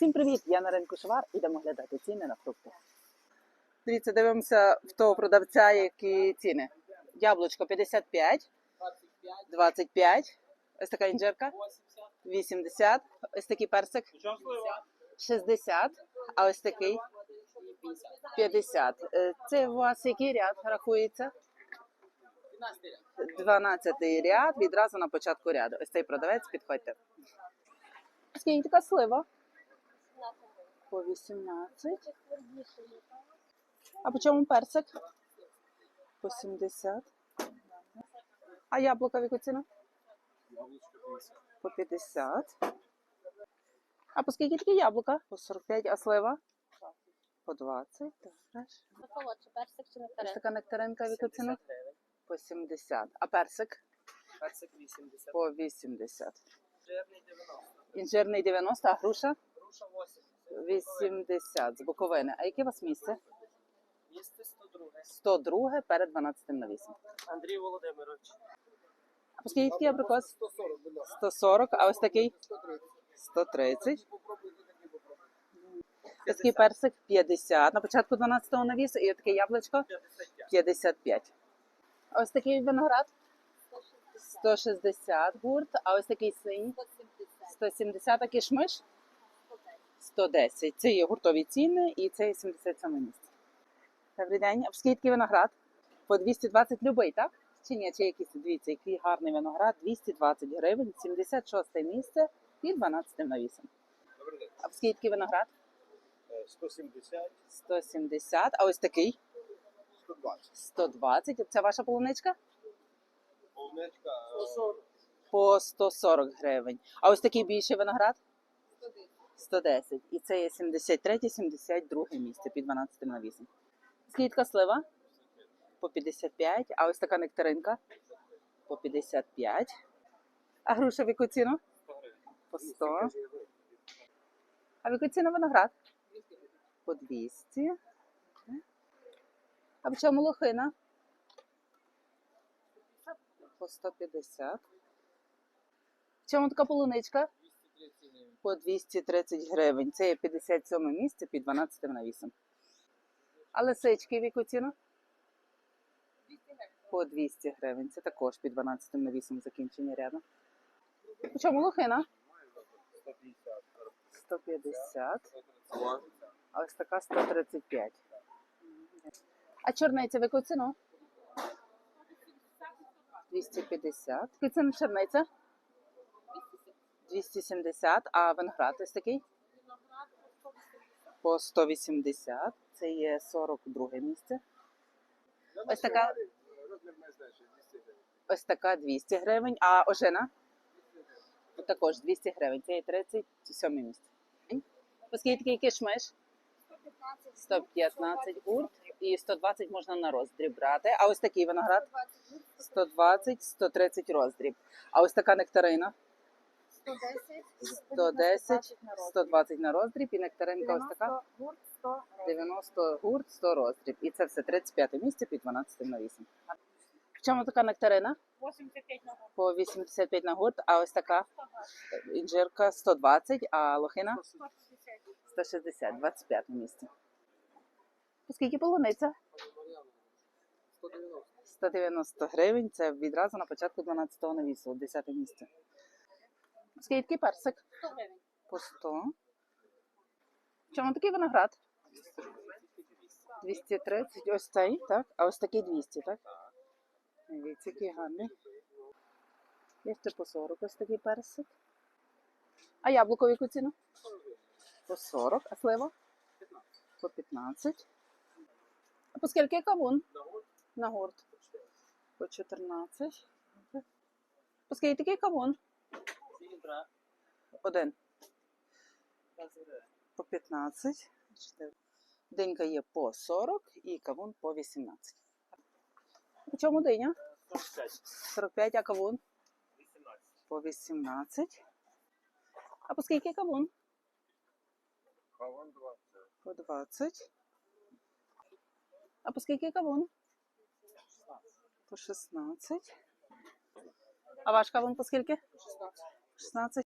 Всім привіт! Я на ринку Швар. Ідемо глядати ціни на фрукти. Дивіться, дивимося в того продавця, які ціни. Яблучко 55, 25, ось така інжирка 80, ось такий персик 60, а ось такий 50. Е, Це у вас який ряд рахується? 12 ряд, відразу на початку ряду. Ось цей продавець, підходьте. Скільки така слива? По 18. А по чому персик? По 70. А яблука в яку ціну? По 50. А по скільки такі яблука? По 45, а слива? По 20. Добре. Солодше, персик чи Ось нектарин? така нектаринка в яку ціну? По 70. А персик? Персик 80, По 80. жирний 90, Інжирний 90, а груша? Груша 80, 80 з Буковини. А яке у вас місце? місце 102. 102 перед 12 на 8. Андрій Володимирович. А скільки такий абрикос? 140, будь ласка. 140, а ось такий 130. 130. Попробуйте такі попробуйте. Ось такий персик 50. На початку 12 навісу і таке яблучко 55. 55. А ось такий виноград 160 гурт, а ось такий синій 170. 170, а кишмиш 110. Це є гуртові ціни і це є 77 місце. Добрий день. А скільки виноград? По 220 любий, так? Чи ні? Чи якийсь, дивіться, який гарний виноград, 220 гривень, 76 місце і 12 навісом. Добрий день. А скільки виноград? Е, 170, 170, а ось такий 120. 120. Це ваша полуничка? Полуничка 140. По 140 гривень. А ось такий більший виноград? 110. І це є 73, 72 місце під 12 навісом. Скільки слива? По 55. А ось така нектаринка? По 55. А груша в яку ціну? По 100. А в яку ціну виноград? По 200. А в чому лохина? По 150. В чому така полуничка? По 230 гривень. Це є 57 місце під 12 навісом. А лисички в яку ціну? По 200 гривень. Це також під 12 навісом закінчення ряду. По чому лохина? 150. А ось така 135. А чорниця в яку ціну? 250. Яку ціну чорниця? 270. А виноград ось такий? По 180. Це є 42 місце. Ось така, Розмір не знаю, що 200 гривень. ось така 200 гривень. А ожина? Також 200 гривень. Це є 37 місце. Оскільки такий кишмиш? 115 гурт і 120 можна на роздріб брати. А ось такий виноград 120, 130 роздріб. А ось така нектарина 110, 120 на роздріб і нектаринка ось така 90 гурт, 100 роздріб. І це все 35 місце під 12 на 8. В чому така нектарина? 85 на год. По 85 на гурт, а ось така інжирка 120, а лохина 160, 25 місце. Скільки полуниця? 190 гривень. Це відразу на початку 12-го навісу, 10 місце. Скільки персик? 100 гривень. По 100. В чому такий виноград? 230. Ось цей, так? А ось такий 200, так? Дивіться, який гарний. Є ще по 40 ось такий персик. А яблуко в яку ціну? По 40. А слива? По 15. А по скільки кавун? На гурт. По 14. По скільки такий кавун? Один. По 15. Денька є по 40 і кавун по 18. У чому диня? 45, а кавун? 18. По 18. А по скільки кавун? Кавун 20. По 20. А по скільки кавун? 16. По 16. А ваш кавун по скільки? 16 шістнадцять